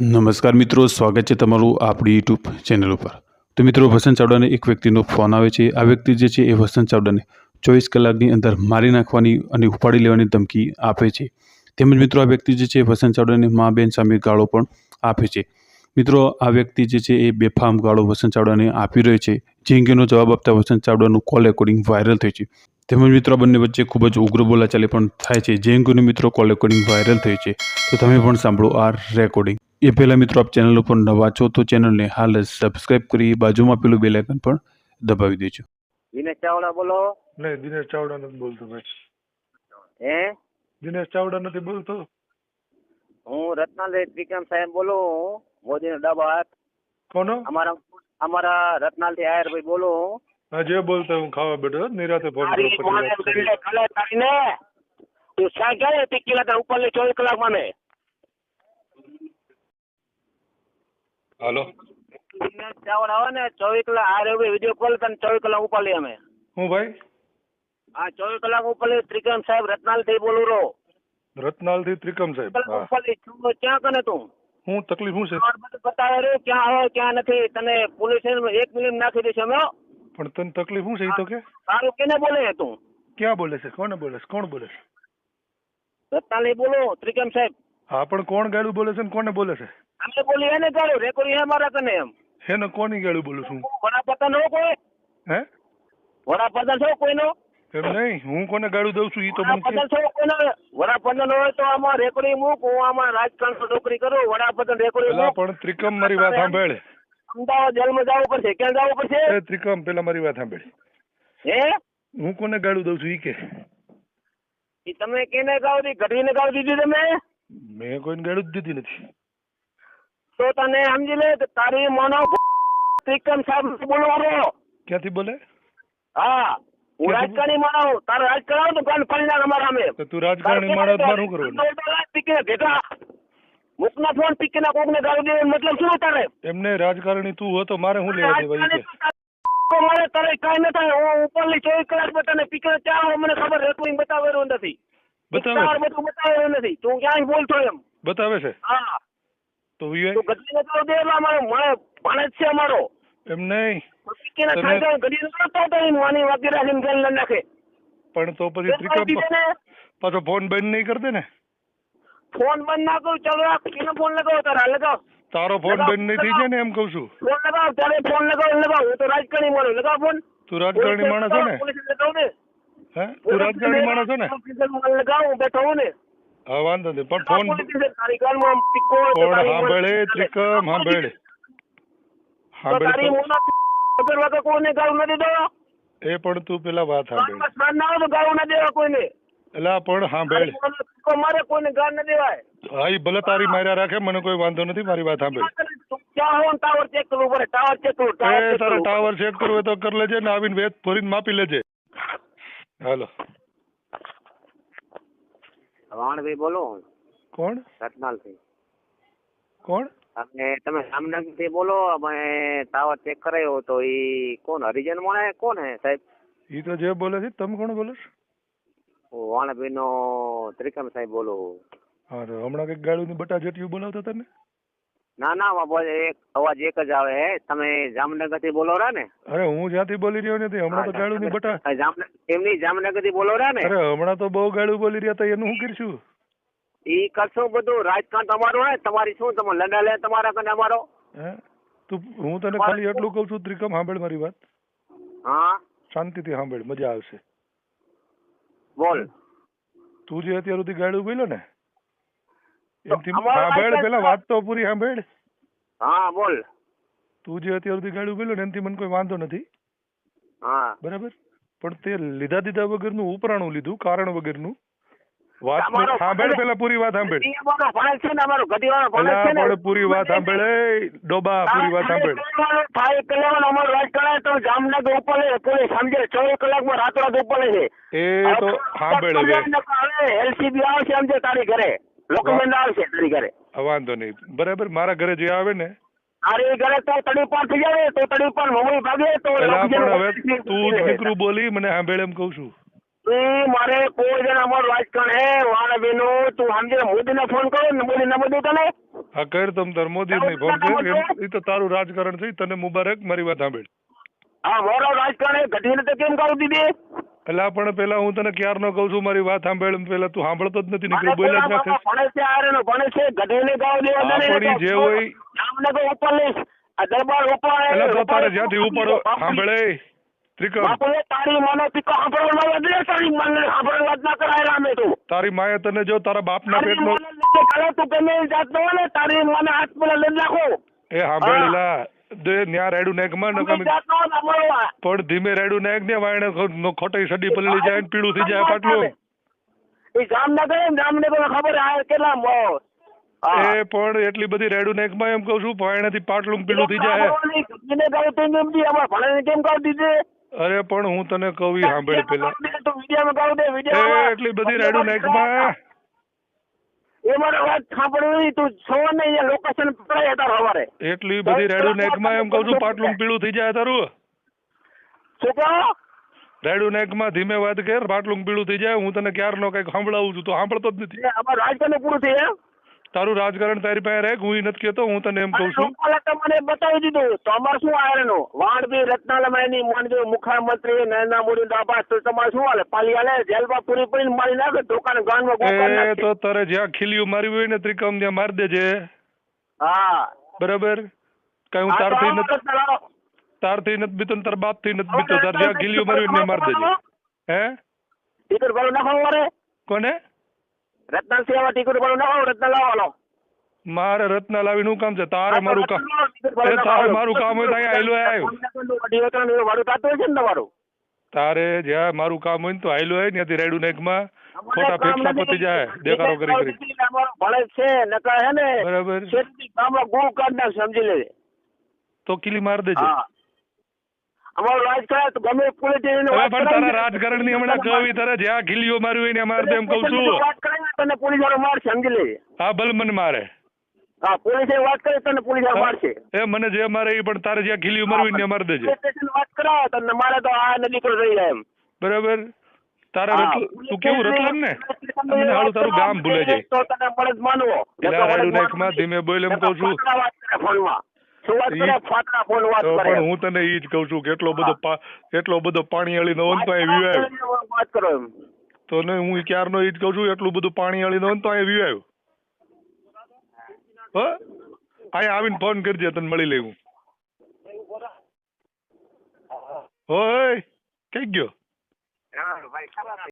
નમસ્કાર મિત્રો, સ્વાગત છે તમારું આપણી યુટ્યુબ ચેનલ ઉપર. તો મિત્રો, વસંત ચાવડાને એક વ્યક્તિનો ફોન આવે છે. આ વ્યક્તિ જે છે એ વસંત ચાવડાને ચોવીસ કલાકની અંદર મારી નાખવાની અને ઉપાડી લેવાની ધમકી આપે છે. તેમજ મિત્રો, આ વ્યક્તિ જે છે વસંત ચાવડાને મા બેન સામે ગાળો પણ આપે છે. મિત્રો, આ વ્યક્તિ જે છે એ બેફામ ગાળો વસંત ચાવડાને આપી રહ્યો છે. જે અંગેનો જવાબ આપતા વસંત ચાવડાનું કોલ રેકોર્ડિંગ વાયરલ થઈ છે. તેમજ મિત્રો બંને વચ્ચે ખૂબ જ ઉગ્ર બોલાચાલી પણ થાય છે. જે અંગેનું મિત્રો કોલ રેકોર્ડિંગ વાયરલ થઈ છે. તો તમે પણ સાંભળો આ રેકોર્ડિંગ એ પહેલાં મિત્રો આપ ચેનલ ઉપર નવા છો તો ચેનલને હાલ જ સબસ્ક્રાઇબ કરી બાજુમાં પેલું બેલ આઇકન પણ દબાવી દેજો દિનેશ ચાવડા બોલો નહીં દિનેશ ચાવડા નથી બોલતો ભાઈ હે દિનેશ ચાવડા નથી બોલતો હું રત્નાલય ત્રિકમ સાહેબ બોલું મોદીનો ડબ્બા હાથ કોનો અમારા અમારા રત્નાલથી આયર ભાઈ બોલું હા જે બોલતો હું ખાવા બેઠો નિરાતે ફોન કરો તારી પછી મોને વાત કરીએ. ગળે ગળે તારીને તું સાઈ ગયે ટીકી લાતા ઉપરલી ચોવીસ કલાક મને હાલો. દિનેશ ચાવડા ને ચોવીસ કલાક આયર ભાઈ વીડિયો કોલ કરીને ચોવીસ કલાક ઉપર અમે. હું ભાઈ? આ ચોવીસ કલાક ઉપર ત્રિકમ સાહેબ રત્નાલથી બોલું રો રત્નાલથી ત્રિકમ સાહેબ કલાક હા. ક્યાં કને તું? હું તકલીફ શું છે? બતાવે રે ક્યાં નથી. તને પોલીસ એક મિનિટ નાખી દઈશ અમે પણ તને તકલીફ શું છે એ તો કે? તારું કેને બોલે તું? ક્યાં બોલે છે? કોને બોલે છે? કોણ બોલે છે? રત્નાલય બોલો ત્રિકમ સાહેબ. હા પણ કોણ ગાડું બોલે છે ને કોને બોલે છે? અમે બોલી એને ચાલો રેકોર્ડિંગ હે મારા કને એમ. એને કોની ગાડું બોલું છું? વડાપ્રધાન હો કોઈ? હે? વડાપ્રધાન છો કોઈનો? એમ નહીં હું કોને ગાડું દઉં છું? એ તો મને વડાપ્રધાન હોય તો આમાં રેકોર્ડિંગ મૂક હું આમાં રાજકારણ નોકરી કરું વડાપ્રધાન રેકોર્ડિંગ મૂક. પણ ત્રિકમ મારી વાત સાંભળ. અમદાવાદ જેલમાં જવું પડશે ક્યાં જવું પડશે? એ ત્રિકમ પેલા મારી વાત સાંભળ. હે? હું કોને ગાડું દઉં છું ઈ કે. ઈ તમે કેને ગાવ દી ઘડીને ગાવ દીધી તમે? મેં કોઈને ગાડું જ દીધી નથી. તો તને સમજી લે તારી મોનો ત્રિકમ સાહેબ બોલવાનો. ક્યાંથી બોલે? હા હું રાજકારણી માણસ તારે રાજકારણ તો કાન ફરી નાખ અમારા અમે તો તું રાજકારણી માણસમાં શું કરવું ભેગા. મુકના ફોન પીકે ના કોકને ગાળી દે મતલબ શું તારે? એમને રાજકારણી તું હતો મારે શું લેવા દેવા કે? તો મારે તારે કાઈ ન થાય. હું ઉપરલી ચોવીસ કલાક બતાને પીકે ચાર મને ખબર રેકોર્ડિંગ બતાવેલું નથી. બતાવે બધું બતાવેલું નથી. તું ક્યાંય બોલતો એમ. બતાવે છે? હા. તો દે અમારો મને ભાણેજ છે અમારો. એમ નહીં. તો વાની વાગી રાખીને નાખે. પણ તો પછી ત્રિકમ પાછો ફોન બંધ નહીં કરી દે ને? ફોન બંધ ના કરું ચાલો આ કેનો ફોન લગાવો તારા? લગાવ. તારો ફોન બંધ નહીં થઈ જાય ને એમ કઉ છું. ફોન લગાવ તારે ફોન લગાવ લગાવ. હું તો રાજકારણી માણસ લગાવ ફોન. તું રાજકારણી માણસ છે ને? પોલીસ લગાવ ને. હે? તું રાજકારણી માણસ છો ને? પોલીસ બેઠો હું ને? હા વાંધો નહીં પણ ફોન તો ફોન સાંભળે ત્રિકમ સાંભળે સાંભળે મોઢા વગર વગર કોઈને ગાળ નથી દેવા? એ પણ તું પેલા વાત સાંભળ સ્નાન ના હોય તો ગાળ ના દેવા કોઈને. એલા પણ સાંભળ તારી મારે કોઈને ગાળ ના દેવાય. હા ભલે તારી માર્યા રાખે મને કોઈ વાંધો નથી મારી વાત સાંભળે ક્યાં હો ટાવર ચેક કરવું પડે ટાવર ચેક કરવું ટાવર એ ચેક કરવું તો કરી લેજે ને આવીને વેત ફરીને માપી લેજે. હાલો. વાણભાઈ બોલો. કોણ? રત્નાલથી કોણ? અને તમે જામનગરથી બોલો અમે ટાવર ચેક કરાયો તો ઈ કોણ હરિજન મળે કોણ હે સાહેબ? ઈ તો જે બોલે છે તમે કોણ બોલો છો? વાણભાઈ નો ત્રિકમ સાહેબ બોલો. અરે હમણાં કંઈક ગાળુની બટા જેટ્યું બોલાવતા તને ના ના આમાં એક અવાજ એક જ આવે હે. તમે જામનગરથી બોલો રહ્યા ને? અરે હું જ્યાંથી બોલી રહ્યો નથી હમણાં તો ગાળુની બટા હા, એમની જામનગરથી બોલો રહ્યા ને? અરે હમણાં તો બહુ ગાળું બોલી રહ્યા હતા એનું શું કરશું? ઈ કરશું બધું રાજકારણ તમારું હે. તમારી શું તમે લડા લે તમારા કને અમારો? હે? તું હું તને ખાલી એટલું કહું છું ત્રિકમ સાંભળ મારી વાત. હા. શાંતિથી સાંભળ મજા આવશે. બોલ. તું જે અત્યાર સુધી ગાળું બોલ્યો ને તો એમથી સાંભળ પેલા વાત તો પૂરી સાંભળ હા બોલ. તું જે અત્યાર સુધી ગાળું બોલ્યો ને એનાથી મને કોઈ વાંધો નથી. હા. બરાબર? પણ તે લીધા દીધા વગરનું ઉપરાણું લીધું કારણ વગરનું. વાત સાંભળ પેલા પૂરી વાત સાંભળ. છે ને અમારો છે ને. પૂરી વાત સાંભળ ડોબા પૂરી વાત સાંભળ. ફાઈવ કલાક અમારું રાજકારણ તો જામનગર ઉપર પોલીસ સમજે ચોવીસ કલાકમાં રાતોરાત ઉપર લે છે. એ તો સાંભળ હવે એલસીબી આવશે સમજે તારી ઘરે. ડોક્યુમેન્ટ આવશે તારી ઘરે. વાંધો નહીં. બરાબર મારા ઘરે જે આવે ને અરે ઘરે તો તડી પણ થઈ જાય તો તડી પણ મમ્મી ભાગે તો હવે તું દીકરું બોલી મને સાંભળે એમ કઉ છું. મારે કોઈ જણ અમારું રાજકારણ હે વાણબેનો તું સમજે મોદીને ફોન કરો ને મોદી ને મોદી તને. હા કર તમ તાર મોદી ને ફોન કર. એ તો તારું રાજકારણ છે તને મુબારક મારી વાત સાંભળ. હા મારો રાજકારણ ઘટીને તો કેમ કહું દીદી? પેલા પણ પેલા હું તને ક્યારનો કહું છું મારી વાત સાંભળ પેલા તું સાંભળતો જ નથી નીકળ્યો બોલ્યા જ નાખે ભણે છે આર્યનો ભણે છે ઘટીને ગાવ દેવા હા, પડી જે હોય- જામનગર ઉપર લઈશ. આ દરબાર ઉપર પેલા તો તારે જ્યાંથી ઉપર સાંભળે ત્રિકમ. બાપુએ તારી મને પિકો સાંભળવા વાત લે તારી મને સાંભળવા વાત ના કરાયેલા અમે તું. તારી માએ તને જો તારા બાપના ના પેટનો લઈને તું ગમે જાત નો ને તારી મને હાથ પેલા લઈ નાખો એ સાંભળેલા. દે ન્યા રેડું નાખમાં. પણ ધીમે રેડું નાખ ને વાયણે ખોટી સડી પલળી જાય ને પીળું થઈ જાય પાટલું. એ જામનગર જામનગર ખબર આ કેટલા એ પણ એટલી બધી રેડું નેકમાં એમ કહું છું વાયણેથી પાટલું પીળું થઈ જાય. કેમ કહું દીધી? અરે પણ હું તને કવિ સાંભળ પેલા. એટલી બધી રેડું નેકમાં એ મારો વાત સાંભળવી તું છો ને અહીંયા લોકેશન પકડાય તાર હવારે એટલી બધી રેડુ નેકમાં એમ કહું છું પાટલું પીળું થઈ જાય તારું. શું કહો રેડું નાખમાં ધીમે વાત કર પાટલું પીળું થઈ જાય હું તને ક્યારનો કંઈક સાંભળાવું છું તો સાંભળતો જ નથી. પૂરું થઈ તારું રાજકારણ તારી પાસે રહે હું નથી કેતો હું તને એમ કહું છું. મને બતાવી દીધું તો અમારે શું આયરનું વાણબી રત્નાલમાં ની માનજો મુખ્યમંત્રી નરેન્દ્ર મોદી દાબા તો તમારે શું હાલે? પાલી હાલે જેલમાં પૂરી પડીને મારી નાખે દુકાન ગાનમાં એ. તો તારે જ્યાં ખીલ્યું મારી હોય ને ત્રિકમ ત્યાં મારી દેજે. હા. બરાબર? કઈ હું તારથી નથી તારથી નથી બીતો તાર બાપથી નથી બીતો. તાર જ્યાં ખીલીયું મારી ને મારી દેજે. હે? કોને? રત્નાલ સેવા ટિકિટ ભાડું નાખો રત્નાલ લાવવાનો મારે રત્ન લાવી નું કામ છે? તારે મારું કામ અરે તારે મારું કામ હોય તો અહીંયા આયલો આવ્યો. ભાડું થતું છે ને તમારું? તારે જ્યાં મારું કામ હોય ને તો આયલો હોય ત્યાંથી રેડુ નેકમાં ખોટા ફેફસા પતી જાય દેખાડો કરી કરી. ભળે છે નકા હે ને બરાબર. ગામમાં ગુળ કાઢ નાખ સમજી લેજે. તો કિલી માર દેજે. અમારું રાજકારણ તો ગમે પણ તારા રાજકારણની હમણાં કવિ તારે જ્યાં ગીલીઓ મારવી ને માર દે એમ કઉ છું. તને પોલીસ વાળો મારશે સમજી લેજે હા ભલે મને મારે. હા પોલીસે વાત કરે તને પોલીસ વાળો મારશે. એ મને જે મારે એ પણ તારે જ્યાં ખીલી મારવી ને મારી દેજે. સ્ટેશન વાત કરાવો તને મારે તો આ નદી પર રહી જાય એમ. બરાબર. તારા તું કેવું રતલમ ને? મને હાલું તારું ગામ ભૂલે જાય. તો તને મળજ માનવો. પેલા રેડું નાખમાં ધીમે બોલ એમ કહું છું. ફોનમાં. પણ હું તને ઈ જ કઉ છું કે એટલો બધો કેટલો બધો પાણી અળી નો તો અહીં વ્યુ વાત કરો એમ. તો ને હું ક્યારનો ઈ જ કહું છું એટલું બધું પાણી અળી નો તો અહીંયા વ્યુ આવ્યો. હ? અહીંયા આવીને ફોન કરજે તને મળી લઈ હું. હોય કઈ ગયો?